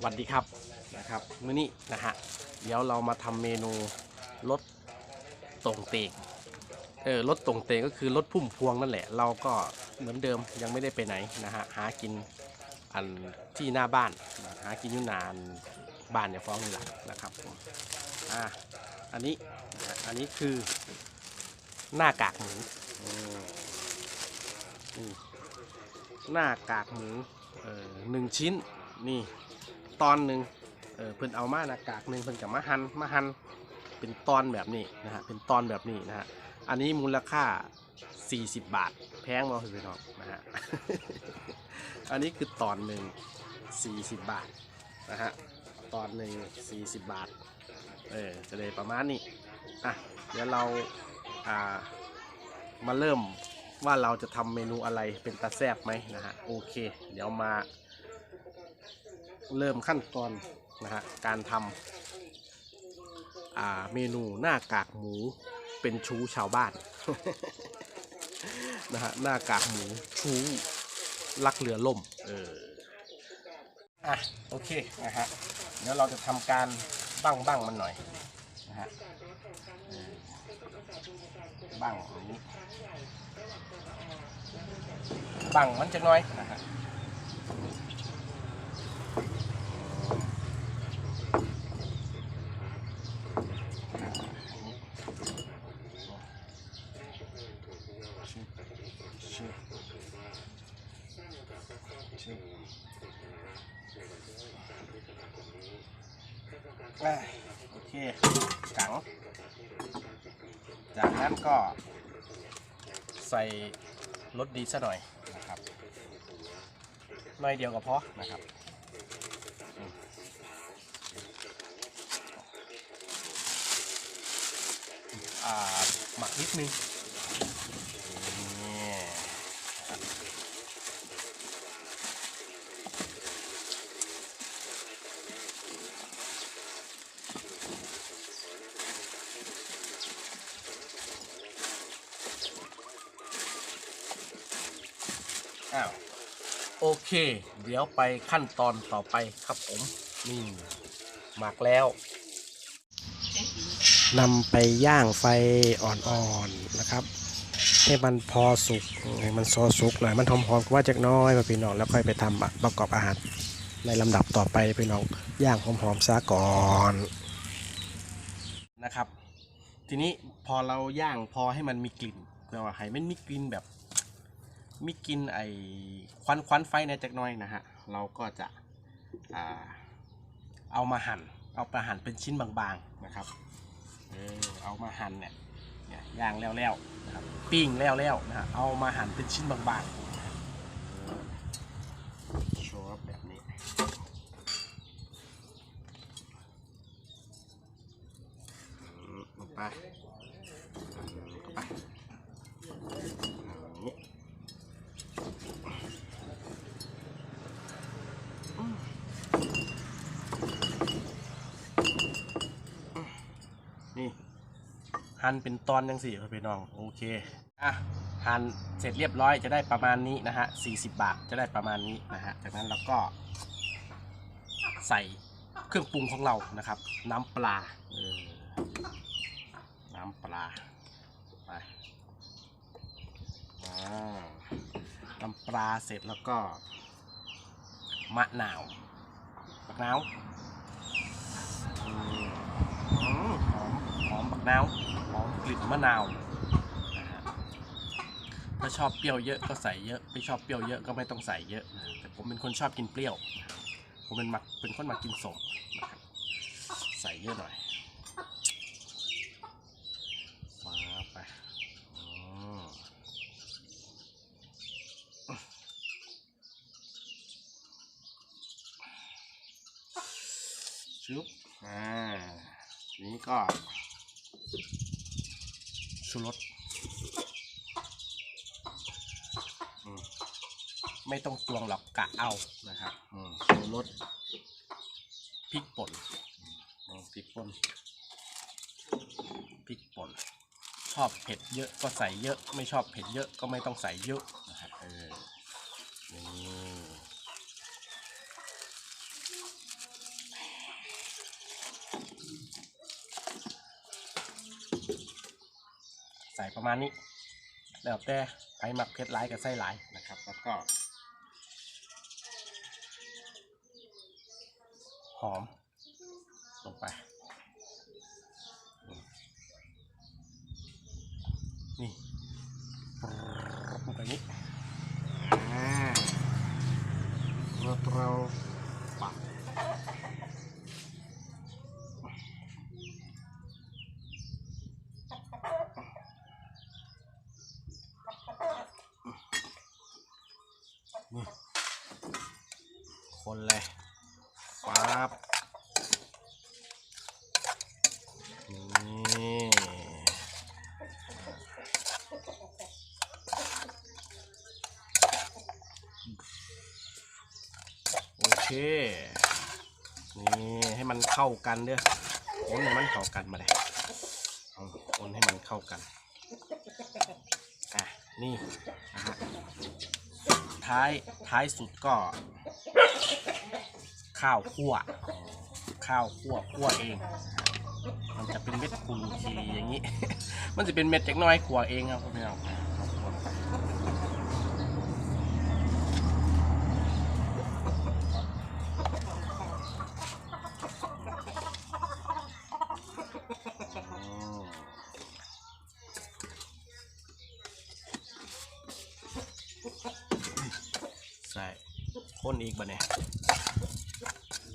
สวัสดีครับนะครับมื้อนี้นะฮะเดี๋ยวเรามาทำเมนูรสตรงเตงเออรสตรงเตงก็คือรสพุ่มพวงนั่นแหละ เราก็เหมือนเดิมยังไม่ได้ไปไหนนะฮะหากินอันที่หน้าบ้านหากินอยุ่นานบ้านอย่าฟ้องนี่แหละนะครับอ่าอันนี้อันนี้คือหน้ากากหมูหน้ากากหมูเออหนึ่งชิ้นนี่ ตอนหนึ่งเออเพิ่นเอามาหน้ากากหนึ่งเพิ่นกับมาหันมาหันเป็นตอนแบบนี้นะฮะเป็นตอนแบบนี้นะฮะอันนี้มูลค่า 40 บาท แพงมาคือพี่น้องนะฮะอันนี้คือตอนหนึ่ง40 บาทนะฮะตอนหนึ่ง40 บาทเออจะเลยประมาณนี้อะเดี๋ยวเราอ่ามาเริ่มว่าเราจะทำเมนูอะไรเป็นตาแซบไหมนะฮะโอเค เดี๋ยวมา เริ่มขั้นตอนนะฮะการทำเมนูหน้ากากหมูเป็นชูชาวบ้านนะฮะหน้ากากหมูชูลักเรือล่มเอออะโอเคนะฮะเดี๋ยวเราจะทำการบ้างบ้างมันหน่อยนะฮะเออบ้างนนี้บ้างมันจะน้อยนะฮะ ชิบชิบชิบอะโอเคกังจากนั้นก็ใส่รส ดีซะหน่อยนะครับหน่อยเดียวก็พอนะครับอ่าหมักนิดนึง นี่อ้าวโอ เค เดี๋ยวไปขั้นตอนต่อไปครับผมนี่หมักแล้วนำไปย่างไฟอ่อนๆนะครับ ให้มันพอสุกให้มันซอสุกหน่อยมันหอมๆก็ว่าจากหน้อยมาพี่น้องแล้วค่อยไปทำอะประกอบอาหารในลำดับต่อไปพี่น้องย่างหอมๆซะก่อนนะครับ ทีนี้พอเราย่างพอให้มันมีกลิ่นเพื่อว่าให้มันมีกลิ่นแบบ มีกินไอควันควันไฟในจากหน้อยนะฮะ เราก็จะอเอามาหั่น เอาไปหั่นเป็นชิ้นบางๆนะครับ เออเอามาหั่นเนี่ยเนี่ยย่างแล้วๆนะครับปิ้งแล้วๆนะฮะเอามาหั่นเป็นชิ้นบางๆนะครับเออโชว์แบบนี้มลงไปลงไปอย่างนี้อืมอืมนี่ หั่นเป็นตอนยังสี่ครับพี่น้องโอเคอะหั่นเสร็จเรียบร้อยจะได้ประมาณนี้นะฮะ40 บาทจะได้ประมาณนี้นะฮะจากนั้นเราก็ ใส่เครื่องปรุงของเรานะครับ น้ำปลาเออน้ำปลาไปน้ำปลาเสร็จแล้วก็มะนาวมะนาวอืมอืมหอมมบักนาว หอมกลิ่นมะนาวนะฮะถ้าชอบเปรี้ยวเยอะก็ใส่เยอะไม่ชอบเปรี้ยวเยอะก็ไม่ต้องใส่เยอะนะแต่ผมเป็นคนชอบกินเปรี้ยวผมเป็นมักเป็นคนมากินสมนะครับใส่เยอะหน่อยฟ้าไปอืมชุบอ่านี้ก็ ชูรสไม่ต้องตวงหรอกกะเอานะครับชูรสพริกป่นพริกป่นพริกป่นชอบเผ็ดเยอะก็ใส่เยอะ ไม่ชอบเผ็ดเยอะก็ไม่ต้องใส่เยอะนะครับเออนี่ ใส่ ประมาณนี้ แล้วแต่ไผ่หมักเผ็ดหลายกับไส้หลายนะครับ แล้วก็ หอม ลงไป นี่ลงไปนี้อ่าเราเราปักนี่ คนเลยปั๊บนี่โอเคนี่ให้มันเข้ากันเด้อคนให้มันเข้ากันมาเลยคนให้มันเข้ากันอะนี่นะฮะ ท้ายท้ายสุดก็ ข้าวคั่ว ข้าวคั่วคั่วเอง มันจะเป็นเม็ดคุนคีอย่างนี้ มันจะเป็นเม็ดจากน้อยขัวเองครับพี่น้องข้าวคั่ว อืมใส่คนอีกบ่เนี่ย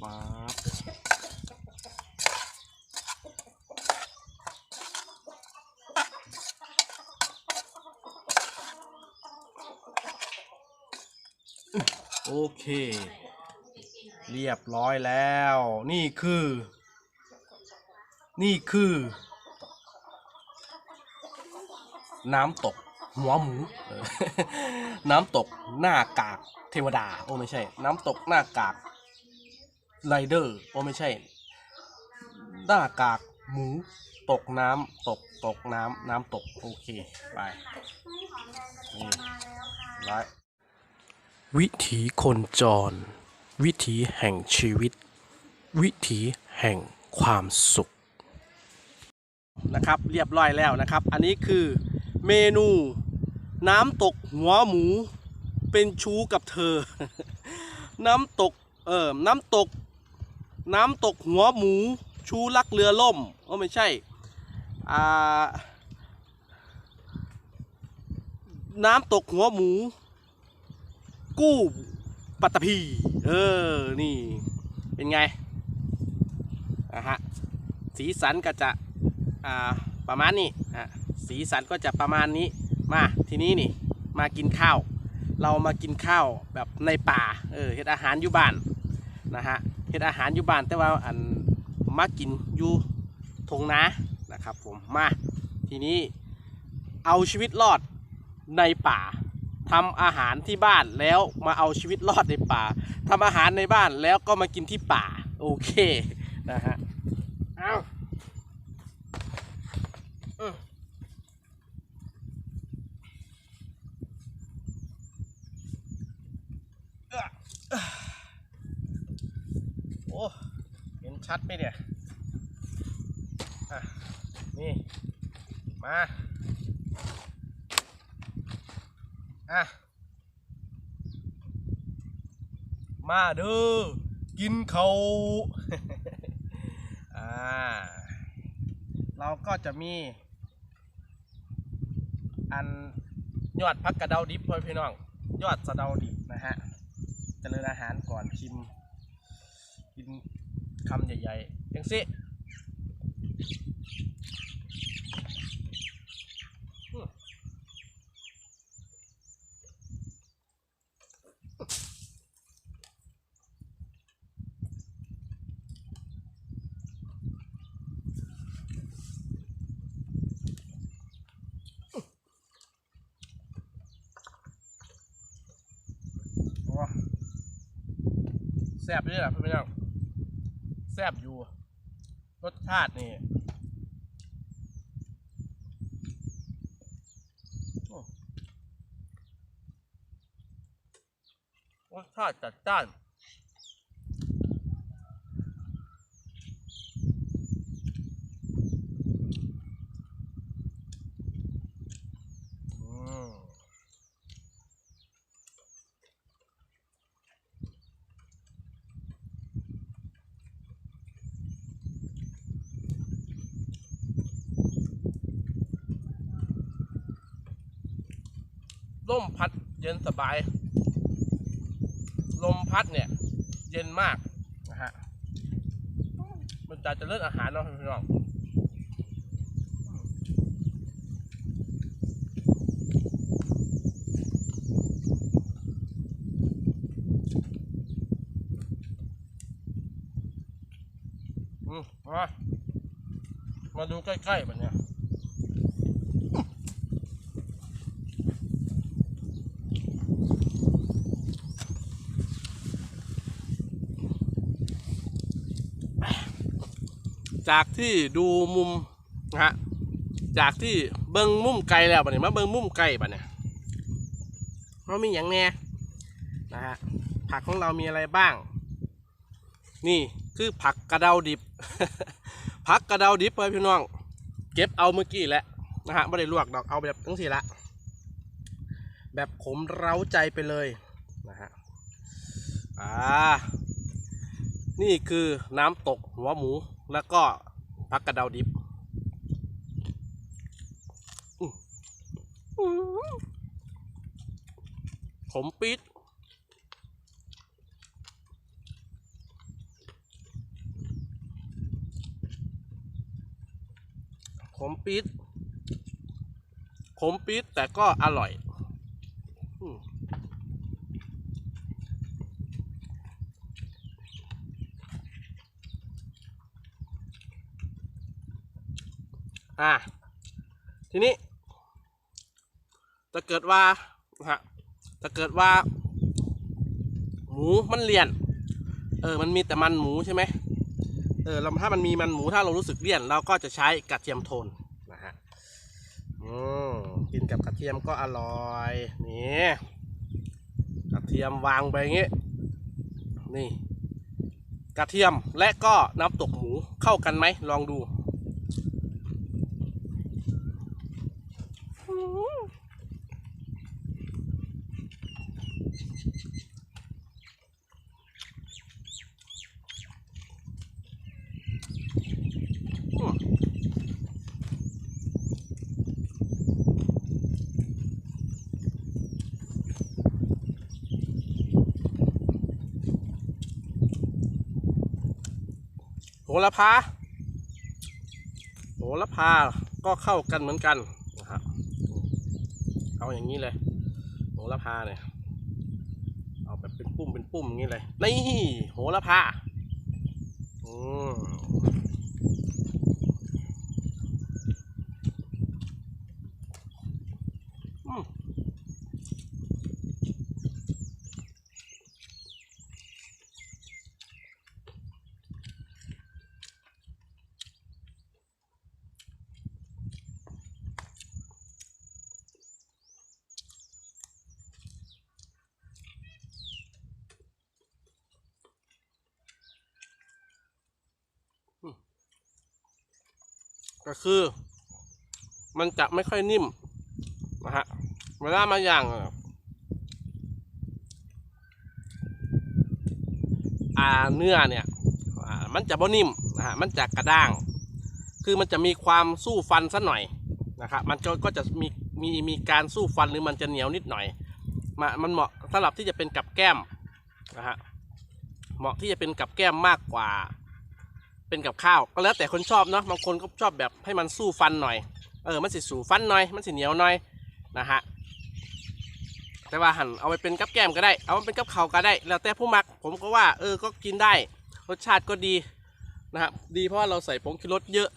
ป๊าบ โอเค เรียบร้อยแล้ว นี่คือ นี่คือ น้ำตกหัวหมูเออน้ำตกหน้ากากเทวดา โอ้ไม่ใช่ น้ำตกหน้ากากไรเดอร์ โอ้ไม่ใช่ หน้ากากหมู ตกน้ำตกตกน้ำน้ำตก โอเค ไปนี่ร้อย วิถีคนจร วิถีแห่งชีวิต วิถีแห่งความสุขนะครับเรียบร้อยแล้วนะครับ อันนี้คือเมนูน้ำตกหัวหมูเป็นชู้กับเธอ น้ำตกเออน้ำตก น้ำตกหัวหมูชูรักเรือล่มโอ้ไม่ใช่อ่าน้ำตกหัวหมู กู้ปัตตภีเออ นี่เป็นไงนะฮะสีสันก็จะอ่าประมาณนี้อะสีสันก็จะประมาณนี้มาทีนี้นี่มากินข้าว เรามากินข้าวแบบในป่าเออเฮ็ดอาหารอยู่บ้านนะฮะเฮ็ดอาหารอยู่บ้านแต่ว่าอันมากินอยู่ทงนานะครับผมมาทีนี้เอาชีวิตรอดในป่า ทำอาหารที่บ้านแล้วมาเอาชีวิตรอดในป่าทำอาหารในบ้านแล้วก็มากินที่ป่า โอเคนะฮะเอาโอ้เห็นชัดไหมเนี่ย อะ นี่ มา อะมาเด้อกินเขาอ่าเราก็จะมี อันยอดพักกระเดาดิบพ่อพี่น้อง ยอดสะเดาดิบนะฮะเจริญอาหารก่อนชิม กินคำใหญ่ๆยังสิ ซ่บเลยล่ะพี่น้องแซ่บอยู่ รสชาตินี่รสชาติจัดจ้าน อ ร่มพัดเย็นส บาย ลมพัดเนี่ย เย็นมากนะฮะมันจะจะเลิศอาหารเนาะพี่น้องมาดูใกล้ๆแบบเนี้ย จากที่ดูมุมนะฮะจากที่เบิ้งมุมไกลแล้วบัดนี้มาเบิ้งมุมไกลบัดเนี่ยเรามีอย่างแน่นะฮะผักของเรามีอะไรบ้าง นี่คือผักกระเดาดิบ ผักกระเดาดิบไปพี่น้อง เก็บเอาเมื่อกี้แหละนะฮะไม่ได้ลวกดอกเอาแบบทั้งสี่ละ แบบขมเร้าใจไปเลยนะฮะอ่านี่คือน้ำตกหัวหมู แล้วก็ผักกระเดาดิบอื้ออื้อขมปิดขมปี๊ดขมปี๊ดแต่ก็อร่อยอืม อะทีนี้ถ้าเกิดว่าฮะถ้าเกิดว่า หมูมันเลี่ยน เออ มันมีแต่มันหมูใช่ไหมเออเราถ้ามันมีมันหมูถ้าเรารู้สึกเลี่ยน เราก็จะใช้กระเทียมโทนนะฮะอืมกินกับกระเทียมก็อร่อยนี่กระเทียมวางไปอย่างงี้นี่ กระเทียมและก็น้ำตกหมูเข้ากันไหมลองดู ระพาโหระพาก็เข้ากันเหมือนกันนะครับเอาอย่างนี้เลยโหระพาเนี่ย เอาแบบเป็นปุ่มเป็นปุ่มอย่างนี้เลย นี่โหระพาอืมอืม ก็คือ มันจะไม่ค่อยนิ่มนะฮะเวลามาย่างอ่าเนื้อเนี่ยมันจะบ่นิ่มนะฮะมันจะกระด้าง คือมันจะมีความสู้ฟันสัหน่อยนะครับมันก็ก็จะมีมีมีการสู้ฟันหรือมันจะเหนียวนิดหน่อยมามันเหมาะสำหรับที่จะเป็นกับแก้มนะฮะเหมาะที่จะเป็นกับแก้มมากกว่า เป็นกับข้าว ก็แล้วแต่คนชอบเนาะบางคนก็ชอบแบบให้มันสู้ฟันหน่อย เออมันสิสูฟันหน่อย มันสิเหนียวหน่อยนะฮะแต่ว่าหั่นเอาไปเป็นกับแก้มก็ได้ เอาไปเป็นกับข้าวก็ได้ แล้วแต่ผู้มัก ผมก็ว่า เออก็กินได้ รสชาติก็ดีนะครับดีเพราะว่าเราใส่ผงชูรสเยอะ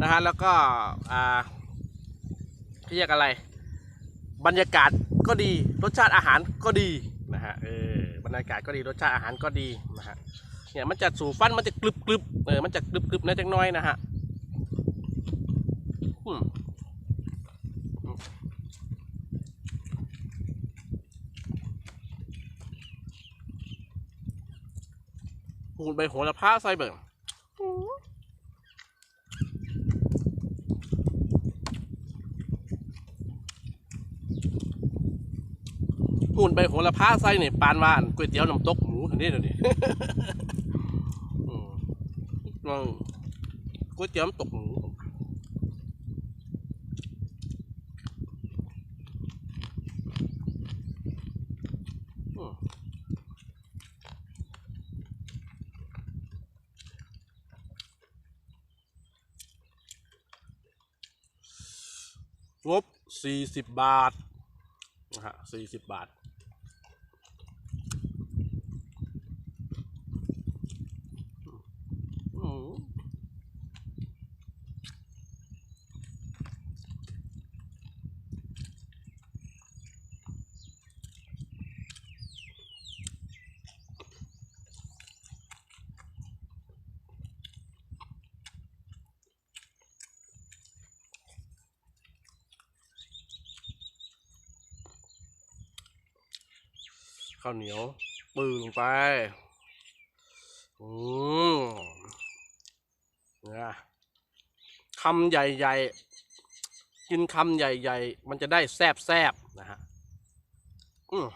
นะฮะแล้วก็อ่าเรียกอะไร บรรยากาศก็ดีรสชาติอาหารก็ดีนะฮะเออบรรยากาศก็ดีรสชาติอาหารก็ดีนะฮะ เนี่ยมันจะสู่ฟันมันจะกรึบกรึบเออมันจะกรึบกรึบนะจังน้อยนะฮะหูดใบโหระพาใส่เบิ่งหูดใบโหระพาใส่เนี่ยปานว่านก๋วยเตี๋ยวน้ำตกหมูอันนี้เดี๋ยวนี้ ลองก๋วยเตี๋ยวตกหมูงบ 40 บาทนะฮะ40 บาท ข้าวเหนียวปืนลงไป อืมเนี่ยคำใหญ่ๆ กินคำใหญ่ๆ มันจะได้แซบๆ นะฮะ อืม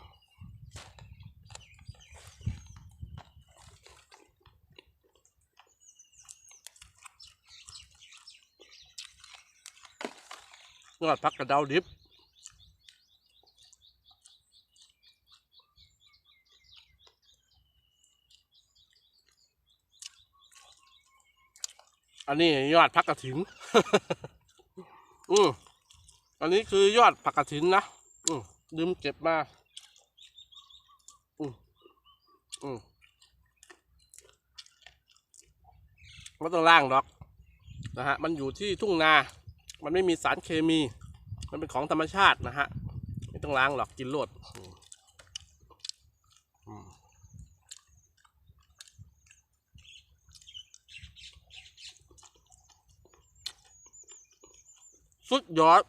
ยอดพักกระเดาดิบ อันนี้ยอดผักกระถิน อืมอันนี้คือยอดผักกระถินนะ อืมลืมเก็บมา อืมอืมไม่ต้องล่างดอก นะฮะ มันอยู่ที่ทุ่งนา มันไม่มีสารเคมี มันเป็นของธรรมชาตินะฮะ ไม่ต้องล้างหรอกกินโลดอืมอืม สุดยอด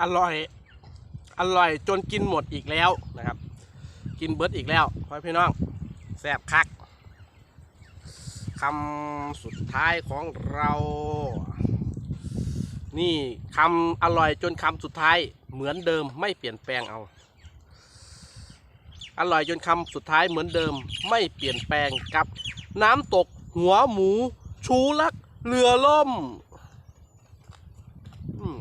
อร่อย อร่อยจนกินหมดอีกแล้วนะครับ กินเบิร์ดอีกแล้วพ่อพี่น้องแซ่บคักคำสุดท้ายของเรา นี่คำอร่อยจนคำสุดท้ายเหมือนเดิมไม่เปลี่ยนแปลงเอา อร่อยจนคำสุดท้ายเหมือนเดิมไม่เปลี่ยนแปลงกับ น้ำตกหัวหมู ชูลักเรือล่มอืม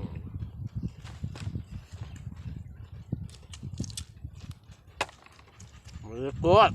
มือกด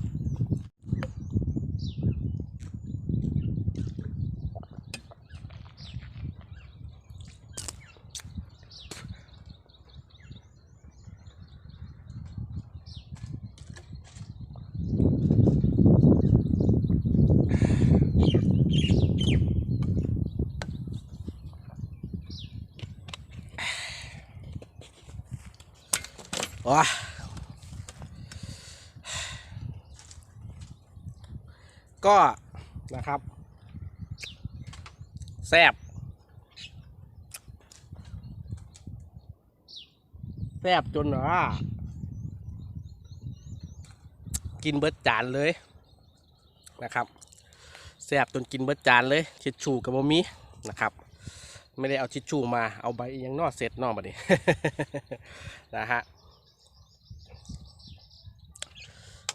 ว้าก็นะครับ แซบแซบจนว่ากินเบิดจานเลยนะครับแซบจนกินเบิดจานเลยทิชชูกับบะมีนะครับ ไม่ได้เอาทิชชูมาเอาใบอิหยังนอเสร็จนอกมาดินะฮะ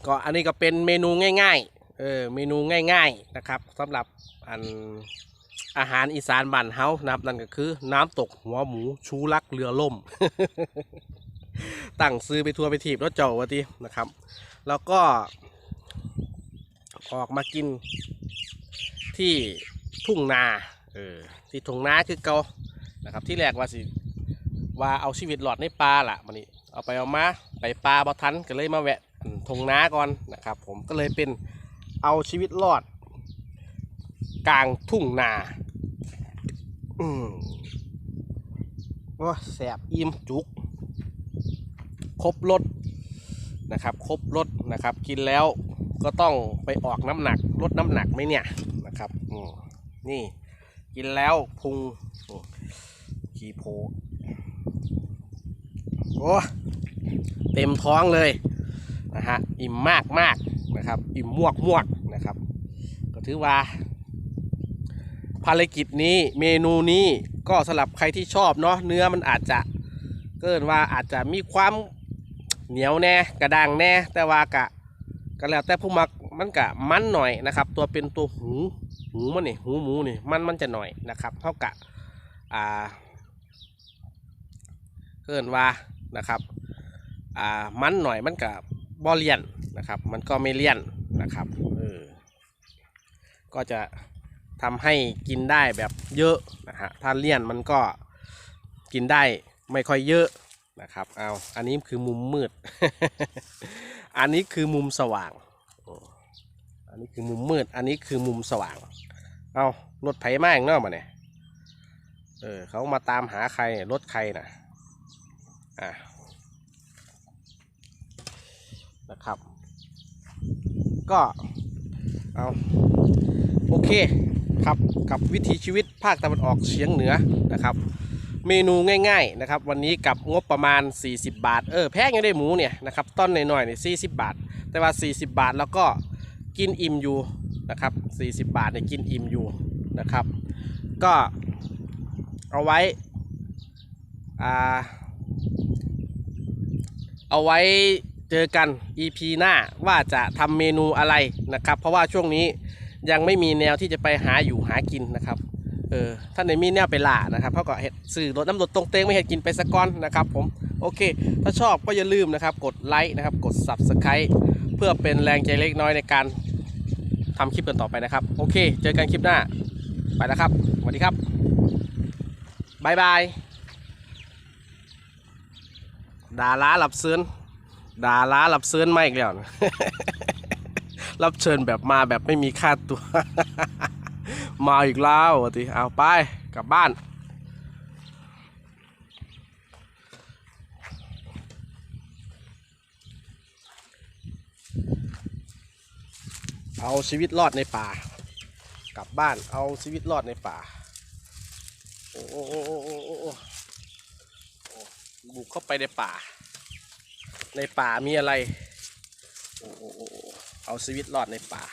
ก็อันนี้ก็เป็นเมนูง่ายๆ เออ เมนูง่ายๆนะครับสำหรับอันอาหารอีสานบ้านเฮานะครับนั่นก็คือน้ำตกหัวหมูชูรักเรือล่ม ตั้งซื้อไปทัวร์ไปทีบแล้วเจ้าวะทีนะครับ แล้วก็ออกมากินที่ทุ่งนาเออที่ทุ่งนาคือเกานะครับ ที่แรกว่าสิว่าเอาชีวิตหลอดในปลาล่ะมันนี่เอาไปเอามาไปปลาบ่ทันก็เลยมาแวะ ทงนาก่อนนะครับ ผมก็เลยเป็นเอาชีวิตรอด กลางทุ่งนาอืมโอ้แสบอิ่มจุก ครบรถนะครับ ครบรถนะครับ กินแล้วก็ต้องไปออกน้ำหนักลดน้ำหนักไหมเนี่ยนะครับอืมนี่กินแล้วพุงขี่โพโอ้เต็มท้องเลย นะฮะอิ่มมากมากนะครับ อิ่มมวกมวกนะครับ ก็ถือว่า ภารกิจนี้เมนูนี้ก็สำหรับใครที่ชอบเนาะเนื้อมันอาจจะเกินว่าอาจจะมีความเหนียวแน่กระด้างแน่แต่ว่ากะก็แล้วแต่ผู้มักมันกะมันหน่อยนะครับ ตัวเป็นตัวหูหูมันนี่หูหมูนี่มันมันจะหน่อยนะครับเท่ากับอ่าเกินว่านะครับอ่ามันหน่อยมันกับ บอเลียนนะครับ มันก็ไม่เลี่ยนนะครับเออก็จะทำให้กินได้แบบเยอะนะฮะถ้าเลี่ยนมันก็กินได้ไม่ค่อยเยอะนะครับเอาอันนี้คือมุมมืด อันนี้คือมุมสว่าง อันนี้คือมุมมืด อันนี้คือมุมสว่าง เอารถไถมาอย่งเนอกมาเนี่ยเออเขามาตามหาใครรถใครนะอะ นะครับ ก็เอาโอเคครับกับวิถีชีวิตภาคตะวันออกเฉียงเหนือนะครับ เมนูง่ายๆนะครับ วันนี้กับงบประมาณ 40 บาท เออแพงยังได้หมูเนี่ยนะครับต้นหน่อยๆเนี่ย40บาท แต่ว่า 40 บาทแล้วก็กินอิ่มอยู่นะครับ 40 บาทเนี่ยกินอิ่มอยู่นะครับ ก็เอาไว้อ่าเอาไว้ เจอกัน EP หน้าว่าจะทำเมนูอะไรนะครับ เพราะว่าช่วงนี้ยังไม่มีแนวที่จะไปหาอยู่หากินนะครับเออท่านไหนมีแนวไปล่านะครับเขาก็เห็ดสื่อรถน้ำรถตรงเตงไม่เห็ดกินไปสักก้อนนะครับผมโอเค ถ้าชอบก็อย่าลืมนะครับ กดไลค์นะครับ กด Subscribe เพื่อเป็นแรงใจเล็กน้อยในการทำคลิปกันต่อไปนะครับ โอเค เจอกันคลิปหน้า ไปแล้วครับสวัสดีครับบายบายดาราหลับเซิน ดาล้ารับเซิร์นมาอีกแล้วนะรับเชิญแบบมาแบบไม่มีค่าตัว มาอีกแล้วตีเอาไปกลับบ้าน เอาชีวิตรอดในป่า กลับบ้านเอาชีวิตรอดในป่า โอ้โอ้โอ้โอ้บุกเข้าไปในป่า ในป่ามีอะไรโอ้โอ้โอ้โอ้เอาชีวิตรอดในป่า